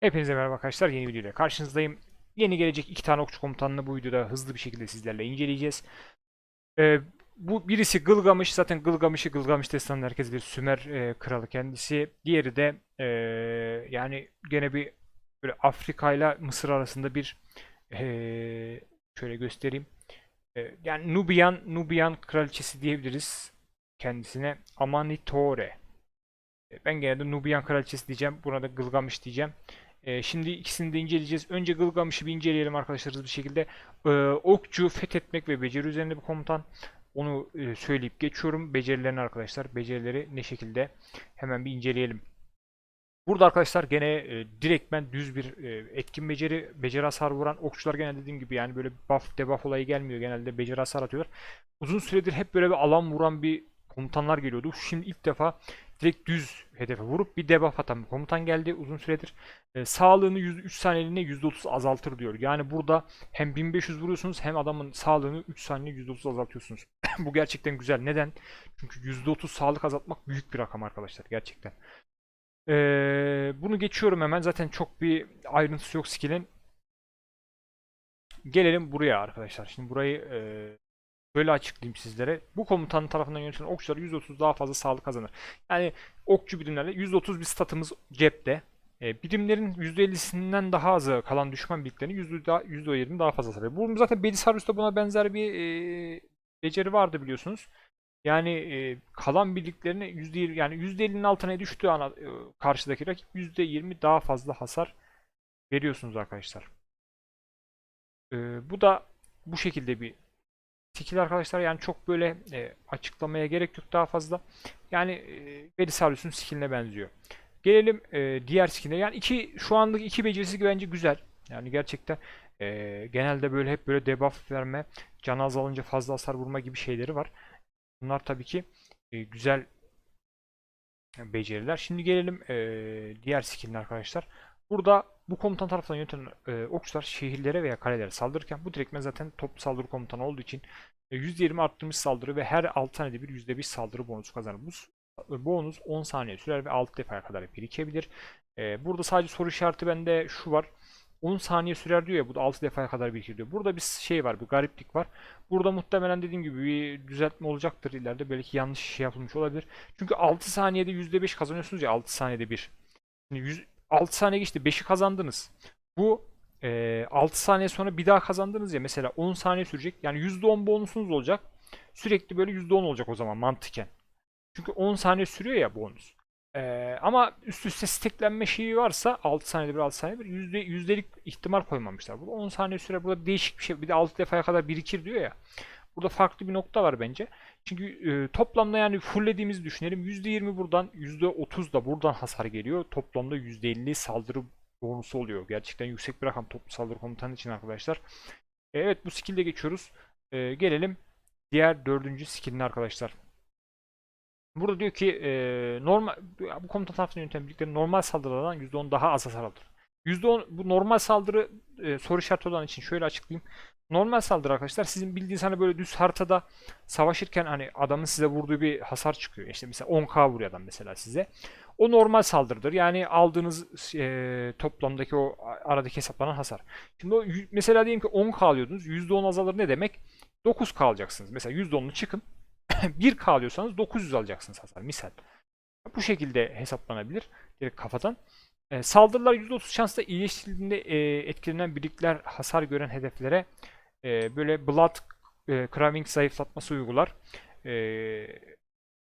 Hepinize merhaba arkadaşlar. Yeni videoyla karşınızdayım. Yeni gelecek iki tane okçu komutanını bu videoda hızlı bir şekilde sizlerle inceleyeceğiz. Ee, bu birisi Gılgamış. Zaten Gılgamış'ı Gılgamış destanında herkes bir Sümer e, kralı kendisi. Diğeri de e, yani gene bir böyle Afrika ile Mısır arasında bir e, şöyle göstereyim. E, yani Nubian Nubian kraliçesi diyebiliriz kendisine. Amanitore. E, Ben genelde Nubian kraliçesi diyeceğim. Buna da Gılgamış diyeceğim. Ee, şimdi ikisini de inceleyeceğiz. Önce Gılgamış'ı bir inceleyelim arkadaşlar bir şekilde. Ee, okçu, fethetmek ve beceri üzerinde bir komutan. Onu e, söyleyip geçiyorum. Becerilerini arkadaşlar. Becerileri ne şekilde? Hemen bir inceleyelim. Burada arkadaşlar gene e, direktmen düz bir e, etkin beceri, beceri hasar vuran okçular gene dediğim gibi yani böyle buff debuff olayı gelmiyor. Genelde beceri hasar atıyorlar. Uzun süredir hep böyle bir alan vuran bir komutanlar geliyordu. Şimdi ilk defa direkt düz hedefe vurup bir debuff atan bir komutan geldi uzun süredir. E, sağlığını 3 saniyeliğine %30 azaltır diyor. Yani burada hem 1500 vuruyorsunuz hem adamın sağlığını 3 saniye %30 azaltıyorsunuz. Bu gerçekten güzel. Neden? Çünkü %30 sağlık azaltmak büyük bir rakam arkadaşlar gerçekten. E, bunu geçiyorum hemen. Zaten çok bir ayrıntısı yok skill'in. Gelelim buraya arkadaşlar. Şimdi burayı e, Böyle açıklayayım sizlere. Bu komutanın tarafından yönetilen okçular %30 daha fazla sağlık kazanır. Yani okçu birimlerle %30 bir statımız cepte. E, birimlerin %50'sinden daha azı kalan düşman birliklerinin %20 daha fazla sarıyor. Bu zaten Belisarius'ta buna benzer bir e, beceri vardı biliyorsunuz. Yani e, kalan birliklerine %20 yani %50'nin altına düştüğü ana e, karşıdaki rakip %20 daha fazla hasar veriyorsunuz arkadaşlar. E, bu da bu şekilde bir skill arkadaşlar yani çok böyle e, açıklamaya gerek yok daha fazla. Yani e, Belisarius'un skilline benziyor. Gelelim e, diğer skilline. Yani iki şu anlık iki becerisi bence güzel. Yani gerçekten e, genelde böyle hep böyle debuff verme, can azalınca fazla hasar vurma gibi şeyleri var. Bunlar tabii ki e, güzel beceriler. Şimdi gelelim e, diğer skilline arkadaşlar. Burada bu komutan tarafından yönetilen e, okçular şehirlere veya kalelere saldırırken bu direktmen zaten top saldırı komutanı olduğu için e, %20 arttırmış saldırı ve her 6 saniyede bir %1 saldırı bonusu kazanır. Bu e, bonus 10 saniye sürer ve 6 defaya kadar birikebilir. E, burada sadece soru işareti bende şu var. 10 saniye sürer diyor ya bu da 6 defaya kadar birikir diyor. Burada bir şey var, bir gariplik var. Burada muhtemelen dediğim gibi bir düzeltme olacaktır ileride. Belki yanlış şey yapılmış olabilir. Çünkü 6 saniyede %5 kazanıyorsunuz ya 6 saniyede bir. Şimdi 100, 6 saniye geçti 5'i kazandınız. Bu e, 6 saniye sonra bir daha kazandınız ya mesela 10 saniye sürecek. Yani %10 bonusunuz olacak. Sürekli böyle %10 olacak o zaman mantıken. Çünkü 10 saniye sürüyor ya bonus. Ee, ama üst üste steklenme şeyi varsa 6 saniyede bir 6 saniyede bir yüzde, yüzdelik ihtimal koymamışlar. Burada 10 saniye süre burada değişik bir şey. Bir de 6 defaya kadar birikir diyor ya. Burada farklı bir nokta var bence. Çünkü e, toplamda yani fulllediğimizi düşünelim. %20 buradan %30 da buradan hasar geliyor. Toplamda %50 saldırı bonusu oluyor. Gerçekten yüksek bir rakam toplu saldırı komutanı için arkadaşlar. E, evet bu skill'de geçiyoruz. E, gelelim diğer dördüncü skill'ine arkadaşlar. Burada diyor ki e, normal bu komutan tarafından yönetilen birliklerin normal saldırılardan %10 daha az hasar alır. %10 bu normal saldırı e, soru işareti olan için şöyle açıklayayım. Normal saldırı arkadaşlar sizin bildiğiniz hani böyle düz haritada savaşırken hani adamın size vurduğu bir hasar çıkıyor. İşte mesela 10k vuruyor adam mesela size. O normal saldırıdır. Yani aldığınız e, toplamdaki o aradaki hesaplanan hasar. Şimdi o mesela diyelim ki 10k alıyordunuz. %10 azalır ne demek? 9k alacaksınız. Mesela %10'lu çıkın. 1k alıyorsanız 900 alacaksınız hasar. Misal. Bu şekilde hesaplanabilir. Direkt kafadan. E, saldırılar %30 şansla iyileştirildiğinde e, etkilenen birlikler hasar gören hedeflere e, böyle Blood e, Craving zayıflatması uygular. E,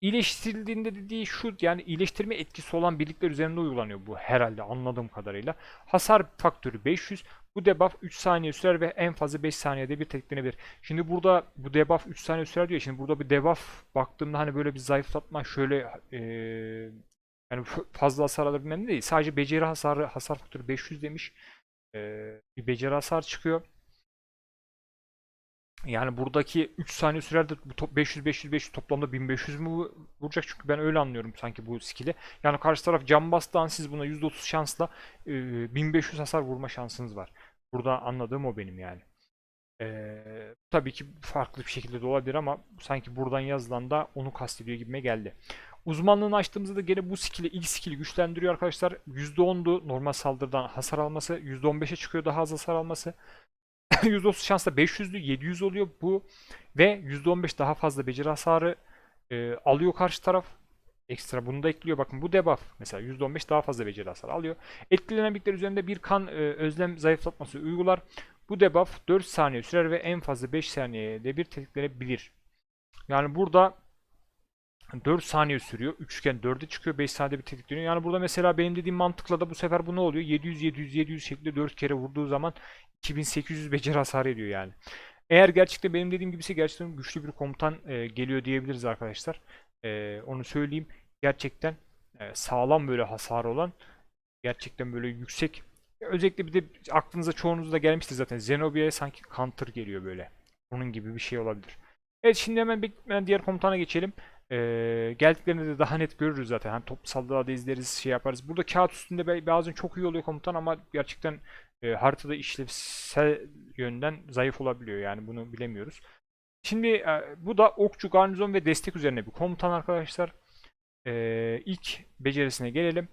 iyileştirildiğinde dediği şu yani iyileştirme etkisi olan birlikler üzerinde uygulanıyor bu herhalde anladığım kadarıyla. Hasar faktörü 500. Bu debuff 3 saniye sürer ve en fazla 5 saniyede bir tetiklenebilir. Şimdi burada bu debuff 3 saniye sürer diyor. Şimdi burada bir debuff baktığımda hani böyle bir zayıflatma şöyle e, yani fazla hasar alır bilmem değil. Sadece beceri hasarı hasar faktörü 500 demiş. Ee, bir beceri hasar çıkıyor. Yani buradaki 3 saniye sürerde bu top 500 500 500 toplamda 1500 mü vuracak çünkü ben öyle anlıyorum sanki bu skill'i. Yani karşı taraf cam bastığı siz buna %30 şansla e, 1500 hasar vurma şansınız var. Burada anladığım o benim yani. Ee, tabii ki farklı bir şekilde de olabilir ama sanki buradan yazılan da onu kastediyor gibime geldi. Uzmanlığını açtığımızda da gene bu skill'i ilk skill'i güçlendiriyor arkadaşlar. %10'du normal saldırıdan hasar alması. %15'e çıkıyor daha az hasar alması. %30 şansla 500'lü 700 oluyor bu. Ve %15 daha fazla beceri hasarı e, alıyor karşı taraf. Ekstra bunu da ekliyor. Bakın bu debuff mesela %15 daha fazla beceri hasarı alıyor. Etkilenen birlikler üzerinde bir kan e, özlem zayıflatması uygular. Bu debuff 4 saniye sürer ve en fazla 5 saniyede bir tetiklenebilir. Yani burada 4 saniye sürüyor. Üçgen 4'e çıkıyor. 5 saniyede bir tetikleniyor. Yani burada mesela benim dediğim mantıkla da bu sefer bu ne oluyor? 700 700 700 şeklinde 4 kere vurduğu zaman 2800 beceri hasar ediyor yani. Eğer gerçekten benim dediğim gibiyse gerçekten güçlü bir komutan e, geliyor diyebiliriz arkadaşlar. E, onu söyleyeyim. Gerçekten e, sağlam böyle hasar olan gerçekten böyle yüksek özellikle bir de aklınıza çoğunuzda gelmiştir zaten. Zenobia'ya sanki counter geliyor böyle. Onun gibi bir şey olabilir. Evet şimdi hemen diğer komutana geçelim. Ee, geldiklerinde de daha net görürüz zaten. Hani toplu saldırıda izleriz, şey yaparız. Burada kağıt üstünde bazen çok iyi oluyor komutan ama gerçekten e, haritada işlevsel yönden zayıf olabiliyor. Yani bunu bilemiyoruz. Şimdi e, bu da okçu, garnizon ve destek üzerine bir komutan arkadaşlar. Ee, ilk becerisine gelelim.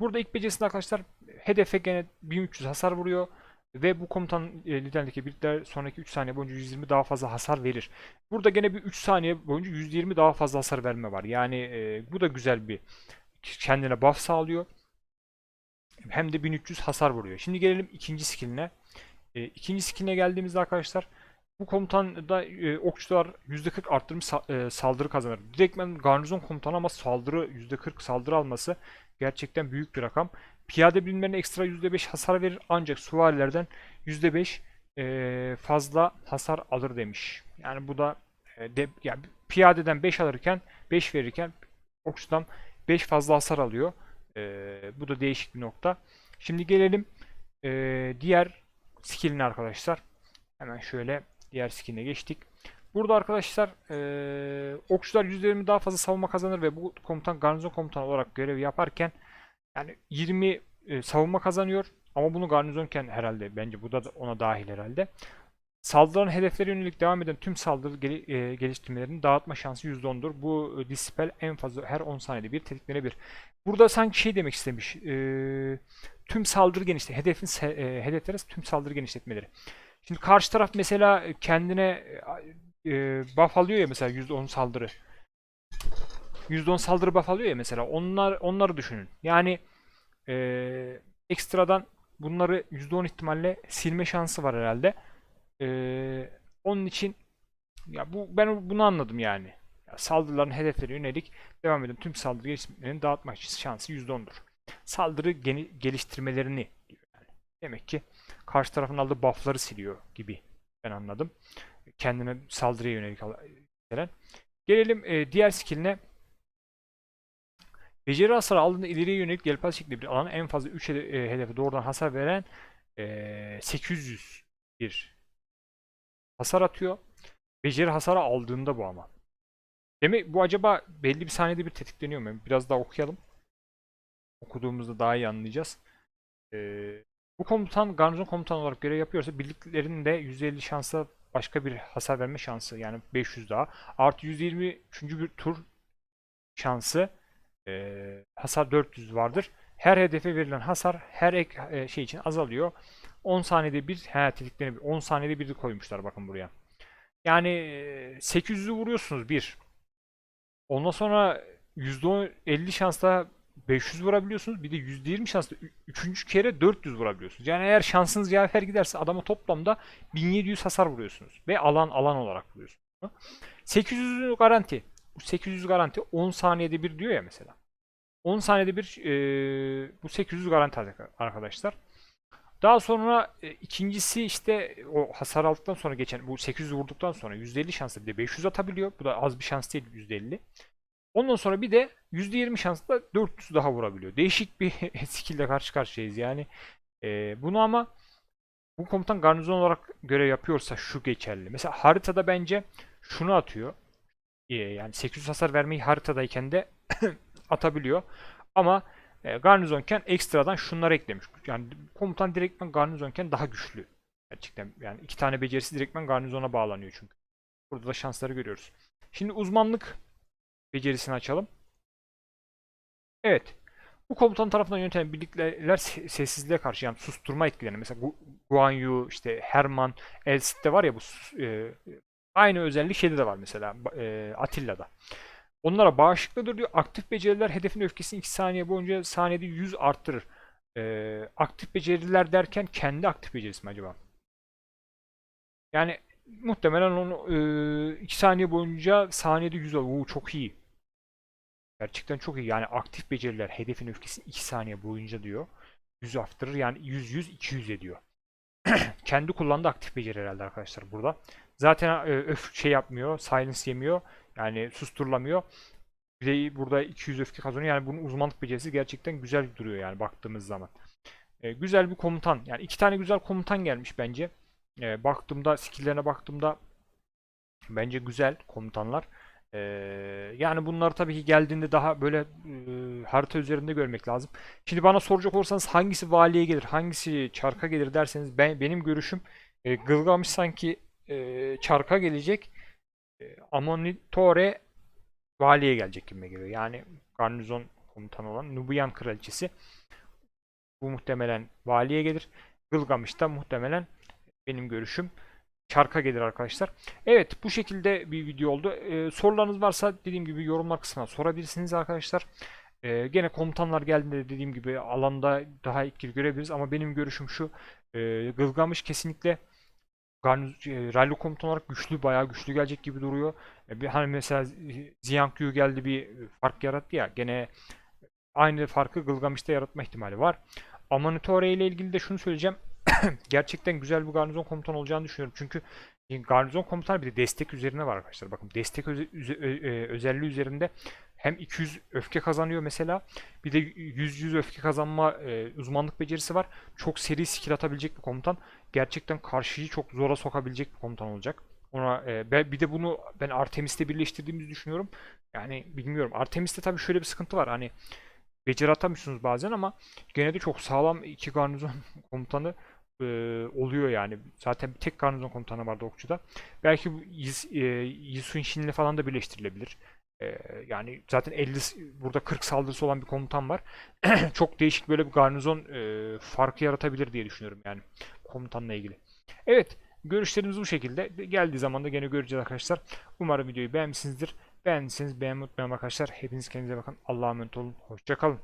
Burada ilk becerisinde arkadaşlar hedefe gene 1300 hasar vuruyor. Ve bu komutan e, liderlikteki birlikler sonraki 3 saniye boyunca 120 daha fazla hasar verir. Burada gene bir 3 saniye boyunca 120 daha fazla hasar verme var. Yani e, bu da güzel bir kendine buff sağlıyor. Hem de 1300 hasar vuruyor. Şimdi gelelim ikinci skilline. E, ikinci skilline geldiğimizde arkadaşlar bu komutan da e, okçular %40 arttırmış sa- e, saldırı kazanır. Direktmen garnizon komutanı ama saldırı %40 saldırı alması gerçekten büyük bir rakam. Piyade birimlerine ekstra %5 hasar verir ancak süvarilerden %5 e, fazla hasar alır demiş. Yani bu da e, de, yani piyadeden 5 alırken 5 verirken okçudan 5 fazla hasar alıyor. E, bu da değişik bir nokta. Şimdi gelelim e, diğer skill'ine arkadaşlar. Hemen şöyle diğer skill'ine geçtik. Burada arkadaşlar e, okçular %20 daha fazla savunma kazanır ve bu komutan garnizon komutanı olarak görev yaparken yani 20 e, savunma kazanıyor ama bunu garnizonken herhalde bence bu da ona dahil herhalde. Saldıran hedeflere yönelik devam eden tüm saldırı gel- e, geliştirmelerini dağıtma şansı %10'dur. Bu e, dispel en fazla her 10 saniyede bir tetiklenebilir. Burada sanki şey demek istemiş. e, tüm saldırı genişle hedefin e, hedeflere tüm saldırı genişletmeleri. Şimdi karşı taraf mesela kendine e, buff alıyor ya mesela %10 saldırı. %10 saldırı buff alıyor ya mesela. Onlar onları düşünün. Yani e, ekstradan bunları %10 ihtimalle silme şansı var herhalde. E, onun için ya bu ben bunu anladım yani. Ya saldırıların hedeflere yönelik devam eden tüm saldırı geliştirmelerini dağıtmak şansı %10'dur. Saldırı geni- geliştirmelerini diyor yani. Demek ki karşı tarafın aldığı buff'ları siliyor gibi ben anladım. Kendine saldırıya yönelik gelen. Gelelim e, diğer skill'ine. Beceri hasarı aldığında ileriye yönelik yelpaze şeklinde bir alana en fazla 3 hedefe doğrudan hasar veren e, 800 bir hasar atıyor. Beceri hasarı aldığında bu ama. Demek bu acaba belli bir saniyede bir tetikleniyor mu? Biraz daha okuyalım. Okuduğumuzda daha iyi anlayacağız. Ee, bu komutan garnizon komutanı olarak görev yapıyorsa birliklerin de %50 şansla başka bir hasar verme şansı yani 500 daha. Artı 120 üçüncü bir tur şansı ee, hasar 400 vardır. Her hedefe verilen hasar her ek e, şey için azalıyor. 10 saniyede bir he tetiklenebilir. 10 saniyede bir de koymuşlar bakın buraya. Yani e, 800'ü vuruyorsunuz bir. Ondan sonra %50 şansla 500 vurabiliyorsunuz. Bir de %20 şansla 3. kere 400 vurabiliyorsunuz. Yani eğer şansınız yaver giderse adama toplamda 1700 hasar vuruyorsunuz. Ve alan alan olarak vuruyorsunuz. 800 garanti. Bu 800 garanti 10 saniyede bir diyor ya mesela. 10 saniyede bir e, bu 800 garanti arkadaşlar. Daha sonra e, ikincisi işte o hasar aldıktan sonra geçen bu 800 vurduktan sonra %50 şansla bir de 500 atabiliyor. Bu da az bir şans değil %50. Ondan sonra bir de %20 şansla 400 daha vurabiliyor. Değişik bir skill ile karşı karşıyayız yani. E, bunu ama bu komutan garnizon olarak görev yapıyorsa şu geçerli. Mesela haritada bence şunu atıyor. E, yani 800 hasar vermeyi haritadayken de atabiliyor. Ama e, garnizonken ekstradan şunları eklemiş. Yani komutan direktmen garnizonken daha güçlü. Gerçekten yani iki tane becerisi direktmen garnizona bağlanıyor çünkü. Burada da şansları görüyoruz. Şimdi uzmanlık becerisini açalım. Evet. Bu komutan tarafından yönetilen birlikler se- sessizliğe karşı yani susturma etkilerini mesela Gu- Guan Yu, işte Herman, El Cid'de var ya bu e, aynı özellik şeyde de var mesela e, Atilla'da. Onlara bağışıklıdır diyor. Aktif beceriler hedefin öfkesini 2 saniye boyunca saniyede 100 arttırır. E, aktif beceriler derken kendi aktif becerisi mi acaba? Yani muhtemelen onu 2 saniye boyunca saniyede 100 alır. Oo, çok iyi. Gerçekten çok iyi. Yani aktif beceriler hedefin öfkesini 2 saniye boyunca diyor. 100 arttırır. Yani 100 100 200 ediyor. Kendi kullandığı aktif beceri herhalde arkadaşlar burada. Zaten e, öf şey yapmıyor. Silence yemiyor. Yani susturulamıyor. Bir de burada 200 öfke kazanıyor. Yani bunun uzmanlık becerisi gerçekten güzel duruyor yani baktığımız zaman. E, güzel bir komutan. Yani iki tane güzel komutan gelmiş bence. E, baktığımda skill'lerine baktığımda bence güzel komutanlar. Ee, yani bunlar tabii ki geldiğinde daha böyle e, harita üzerinde görmek lazım. Şimdi bana soracak olursanız hangisi valiye gelir, hangisi çarka gelir derseniz ben benim görüşüm e, Gılgamış sanki e, çarka gelecek. E, Amonitore valiye gelecek gibi geliyor. Yani garnizon komutanı olan Nubian kraliçesi bu muhtemelen valiye gelir. Gılgamış da muhtemelen benim görüşüm çarka gelir arkadaşlar. Evet bu şekilde bir video oldu. Ee, sorularınız varsa dediğim gibi yorumlar kısmına sorabilirsiniz arkadaşlar. Ee, gene komutanlar geldiğinde de dediğim gibi alanda daha etkili görebiliriz ama benim görüşüm şu. E, Gılgamış kesinlikle Garniz, e, rally komutan olarak güçlü, bayağı güçlü gelecek gibi duruyor. E, bir, hani mesela Ziyankyu geldi bir fark yarattı ya. Gene aynı farkı Gılgamış'ta yaratma ihtimali var. Amanitore ile ilgili de şunu söyleyeceğim. Gerçekten güzel bir garnizon komutan olacağını düşünüyorum. Çünkü garnizon komutanı bir de destek üzerine var arkadaşlar. Bakın destek öze- e, özelliği üzerinde hem 200 öfke kazanıyor mesela. Bir de 100-100 öfke kazanma e, uzmanlık becerisi var. Çok seri skill atabilecek bir komutan. Gerçekten karşıyı çok zora sokabilecek bir komutan olacak. Ona e, bir de bunu ben Artemis'te birleştirdiğimizi düşünüyorum. Yani bilmiyorum. Artemis'te tabii şöyle bir sıkıntı var. Hani beceri atamıyorsunuz bazen ama gene de çok sağlam iki garnizon komutanı e, oluyor yani. Zaten bir tek garnizon komutanı vardı okçuda. Belki bu e, Yisun Shin'le falan da birleştirilebilir. E, yani zaten 50 s- burada 40 saldırısı olan bir komutan var. Çok değişik böyle bir garnizon e, farkı yaratabilir diye düşünüyorum yani komutanla ilgili. Evet, görüşlerimiz bu şekilde. Geldiği zaman da gene göreceğiz arkadaşlar. Umarım videoyu beğenmişsinizdir. Beğendiyseniz beğenmeyi unutmayın arkadaşlar. Hepiniz kendinize bakın. Allah'a emanet olun. Hoşçakalın.